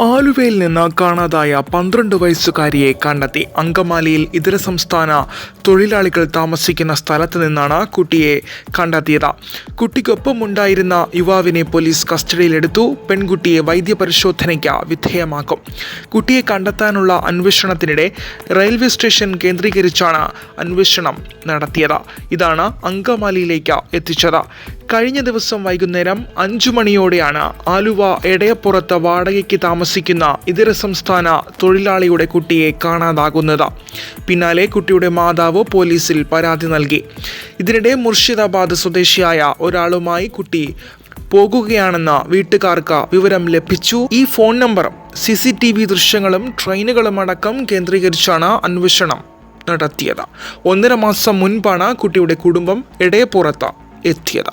ആലുവയിൽ നിന്ന് കാണാതായ പന്ത്രണ്ട് വയസ്സുകാരിയെ കണ്ടെത്തി. അങ്കമാലിയിൽ ഇതര സംസ്ഥാന തൊഴിലാളികൾ താമസിക്കുന്ന സ്ഥലത്ത് നിന്നാണ് കുട്ടിയെ കണ്ടെത്തിയത്. കുട്ടിക്കൊപ്പമുണ്ടായിരുന്ന യുവാവിനെ പോലീസ് കസ്റ്റഡിയിലെടുത്തു. പെൺകുട്ടിയെ വൈദ്യപരിശോധനയ്ക്ക് വിധേയമാക്കും. കുട്ടിയെ കണ്ടെത്താനുള്ള അന്വേഷണത്തിനിടെ റെയിൽവേ സ്റ്റേഷൻ കേന്ദ്രീകരിച്ചാണ് അന്വേഷണം നടത്തിയത്. ഇതാണ് അങ്കമാലിയിലേക്ക് എത്തിച്ചത്. കഴിഞ്ഞ ദിവസം വൈകുന്നേരം അഞ്ചു മണിയോടെയാണ് ആലുവ എടയപ്പുറത്ത് വാടകയ്ക്ക് താമസിക്കുന്ന ഇതര സംസ്ഥാന തൊഴിലാളിയുടെ കുട്ടിയെ കാണാതാകുന്നത്. പിന്നാലെ കുട്ടിയുടെ മാതാവ് പോലീസിൽ പരാതി നൽകി. ഇതിനിടെ മുർഷിദാബാദ് സ്വദേശിയായ ഒരാളുമായി കുട്ടി പോകുകയാണെന്ന് വീട്ടുകാർക്ക് വിവരം ലഭിച്ചു. ഈ ഫോൺ നമ്പറും സി സി ടി വി ദൃശ്യങ്ങളും ട്രെയിനുകളും അടക്കം കേന്ദ്രീകരിച്ചാണ് അന്വേഷണം നടത്തിയത്. ഒന്നര മാസം മുൻപാണ് കുട്ടിയുടെ കുടുംബം ഇടയപ്പുറത്ത് എത്തിയത്.